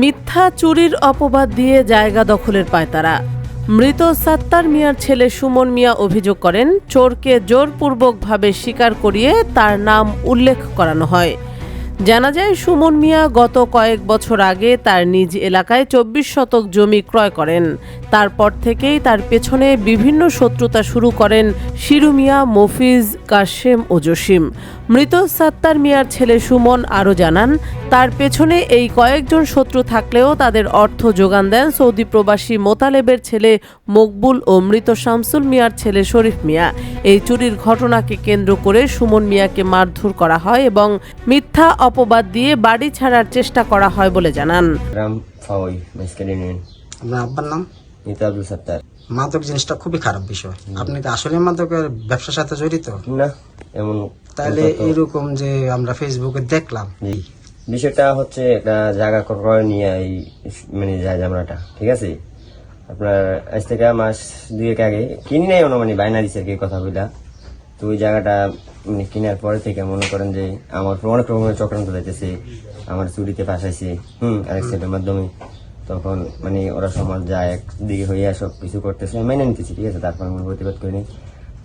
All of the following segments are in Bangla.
মিথ্যা চুরির অপবাদ দিয়ে জায়গা দখলের পায় তারা। মৃত সাত্তার মিয়ার ছেলে সুমন মিয়া অভিযোগ করেন, চোরকে জোরপূর্বকভাবে স্বীকার করিয়ে তার নাম উল্লেখ করানো হয়। জানা যায়, সুমন মিয়া গত কয়েক বছর আগে তার নিজ এলাকায় চব্বিশ শতক জমি ক্রয় করেন। তারপর থেকেই তার পেছনে বিভিন্ন শত্রুতা শুরু করেন শিরু মিয়া, মফিজ, কাশেম ও জসিম। মৃত সাত্তার মিয়ার ছেলে সুমন আরও জানান, তার পেছনে এই কয়েকজন শত্রু থাকলেও তাদের অর্থ যোগান দেন সৌদি প্রবাসী মোতালেবের ছেলে মকবুল ও মৃত শামসুল মিয়ার ছেলে শরীফ মিয়া। এই চুরির ঘটনাকে কেন্দ্র করে সুমন মিয়াকে মারধর করা হয় এবং মিথ্যা অপবাদ দিয়ে বাড়ি ছাড়ার চেষ্টা করা হয় বলে জানান। রাম ফাওয়াই মেসকেল আপনার আব্বার নাম? মিতা আব্দুল সত্তার। মাদক জিনিসটা খুবই খারাপ বিষয়। আপনি কি আসলে মাদকের ব্যবসার সাথে জড়িত? না এমন তাহলে এরকম যে আমরা ফেসবুকে দেখলাম। বিষয়টা হচ্ছে একটা জায়গা ক্রয় নিয়ে এই মানে যায় জামরাটা ঠিক আছে? আপনার আজ থেকে মাস দুয়েক আগে কিনি নাই অনুমানি বাইনা দিছে আর কি কথা বইলা। তো ওই জায়গাটা মানে কেনার পরে থেকে মনে করেন যে আমার অনেক রকমের চক্রান্ত যাইতেছে আমার চুরিতে ফাঁসাইছে হুম আরেক সাইডের মাধ্যমে। তখন মানে ওরা সমাজ যায় একদিকে হইয়া সব কিছু করতেছে মেনে নিতেছি ঠিক আছে তারপর আমি প্রতিবাদ করিনি।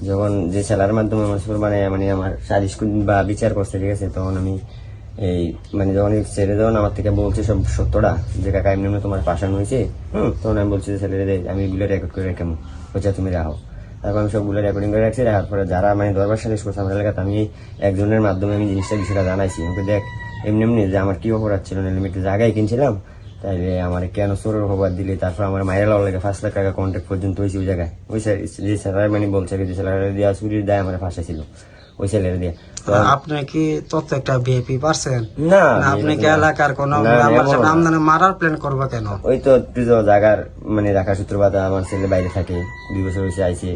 যখন যে সেলার মাধ্যমে আমার মানে মানে আমার সালিশ বা বিচার করছে ঠিক আছে তখন আমি এই মানে যখন ছেড়ে যখন আমার থেকে বলছে সব সত্যটা যে কাকা এমনি তোমার পাশানো হয়েছে হুম তখন আমি বলছি যে ছেলেরে দে, আমি এগুলো রেকর্ড করে কেমন বলছে তুমি রাখো। তারপর আমি সবগুলো রেকর্ডিং করে রাখছি রাখার পরে যারা মানে দরবার সাথে সোশ্যাল এলাকাতে, আমি একজনের মাধ্যমে আমি জিনিসটা বিষয়টা জানাইছি। আমাকে দেখ, এমনি এমনি যে আমার কী অপরাধ ছিল, না আমি একটু জায়গায় কিনছিলাম, তাইলে আমার কেন চোরের খবর দিলে? তারপর আমার মায়ের লাল লাগে ফার্স্ট লাখ টাকা কন্ট্যাক্ট পর্যন্ত হয়েছে ওই জায়গায়। ওই স্যার যে স্যার মানে বলছে যে স্যার দেওয়া চুরির দেয় আমার ফাঁসাইছিল ওই ছেলের দিয়ে। তো আপনি কি তত একটা ভিআইপি পারছেন? না আপনি কি এলাকার কোন আমদানি মারার প্ল্যান করব কেন? ওই তো জায়গার মানে রাখার সূত্রপাত আমার ছেলে বাইরে থাকে দুই বছর হয়েছে আইছে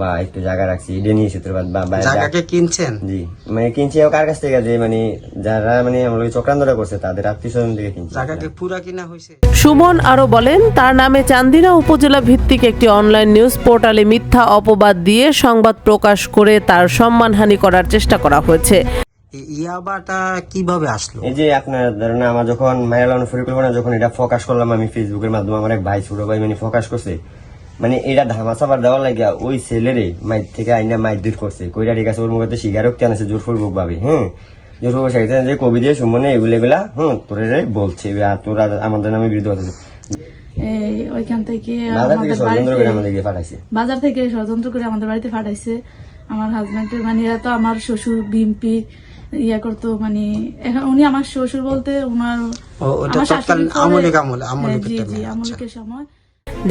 বা একটু জায়গা রাখছি এটা নিয়ে সূত্রপাত বা জায়গাকে কিনছেন? জি মানে কিনছি ও কার কাছ থেকে যে মানে যারা মানে আমার ওই চক্রান্তটা করছে তাদের আত্মীয় স্বজন থেকে কিনছি। জায়গাকে পুরা কিনা হয়েছে সুমন আরও বলেন তার নামে চান্দিনা উপজেলা ভিত্তিক একটি অনলাইন নিউজ পোর্টালে মিথ্যা অপবাদ দিয়ে সংবাদ প্রকাশ করে তার সম্মানহানি করার চেষ্টা করা হয়েছে। এই ইয়াবাটা কীভাবে আসলো? এই যে আপনার ধরেন আমার যখন মায়ের লাগানো পরিকল্পনা যখন এটা ফোকাস করলাম আমি ফেসবুকের মাধ্যমে আমার এক ভাই ছোট ভাই মানে ফোকাস করছে মানে এটা ধামা চাপার দেওয়ার লাগিয়া ওই ছেলেরে মাইর থেকে আইনা মাইর দূর করছে। কইরা ঠিক আছে ওর মুখে স্বীকারোক্তি আনছে জোরপূর্বক ভাবে হ্যাঁ জোরপূর্বক শিখেছে যে কবি দিয়ে সুমনে এগুলো এগুলা হুম তোরে বলছে আর তোরা আমাদের নামে বিরুদ্ধ হচ্ছে এই ওইখান থেকে বাজার থেকে ষড়যন্ত্র করে আমাদের গিয়ে পাঠাইছে। বাজার থেকে ষড়যন্ত্র করে আমাদের বাড়িতে পাঠাইছে। আমার হাজবেন্ডের মানে এরা তো আমার শ্বশুর বিএমপি ইয়া করতো মানে এখন উনি আমার শ্বশুর বলতে ওনার আমার শাশুড়ি তৎকালীন আমলে- হ্যাঁ, জি জি মেয়ে, আচ্ছা। সময়।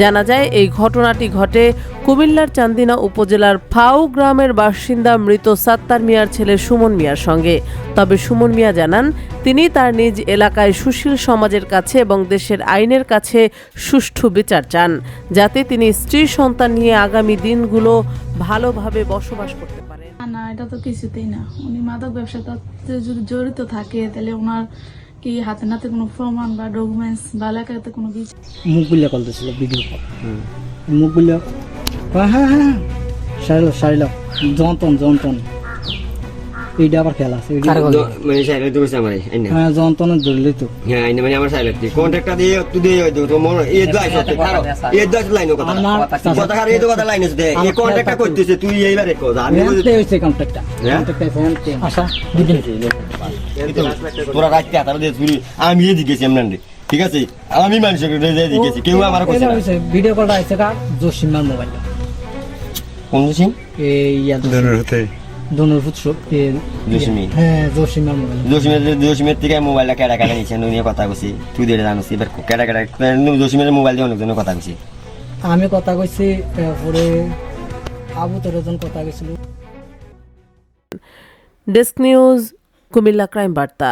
জানা যায় এই ঘটনাটি ঘটে কুমিল্লার চান্দিনা উপজেলার ফাউ গ্রামের বাসিন্দা মৃত সাত্তার মিয়ার ছেলে সুমন মিয়ার সঙ্গে। তবে সুমন মিয়া জানান তিনি তার নিজ এলাকায় সুশীল সমাজের কাছে এবং দেশের আইনের কাছে সুষ্ঠু বিচার চান যাতে তিনি স্ত্রী সন্তান নিয়ে আগামী দিনগুলো ভালোভাবে বসবাস করতে পারেন। না, এটা তো কিছুতেই না। উনি মাদক ব্যবসাতে যদি জড়িত থাকে তাহলে ওনার কি হাতে নাতে কোনো প্রমাণ বা ডকুমেন্টস বা এলাকাতে কোনো কিছু? মুখ বুলিয়ে কল দিয়েছিল ভিডিও কল। মুখ বুলিয়ে হ্যাঁ হ্যাঁ হ্যাঁ। সারিল সারিল, যন্তন যন্তন। এইটা আবার খেলা আছে মানে সাইলে তো আমার আইনা হ্যাঁ যন্তন ধরলি তো। হ্যাঁ আইনা মানে আমার সাইলে কন্ট্রাক্টটা দিয়ে তুই দিয়ে ওই তো মন এই দুই আছে খারাপ এই দুই লাইন কথা। কথা খারাপ এই তো কথা লাইন আছে এই কন্ট্রাক্টটা করতেছে তুই এইবারে কো আমি হ্যাঁ? আচ্ছা দিদিন। তোরা রাখতে হাতার দিয়ে তুই আমি এদিকে গেছি এমন রে ঠিক আছে? আমি মানুষের কেউ আমার কইছে না। ভিডিও কলটা আইছে মোবাইল কোন দিন এই ইয়া দনুর হতে। দনুর জসিমি হ্যাঁ মোবাইল জসিমের জসিমের থেকে মোবাইলটা কেডা কেডা নিছে নিয়ে কথা কইছি। তুই দিয়ে জানিস এবার কেডা কেটা জসিমের মোবাইল দিয়ে অনেকজনের কথা কইছি। আমি কথা কইছি তারপরে আবু তোর একজন কথা কইছিল। ডেস্ক নিউজ কুমিল্লা ক্রাইম বার্তা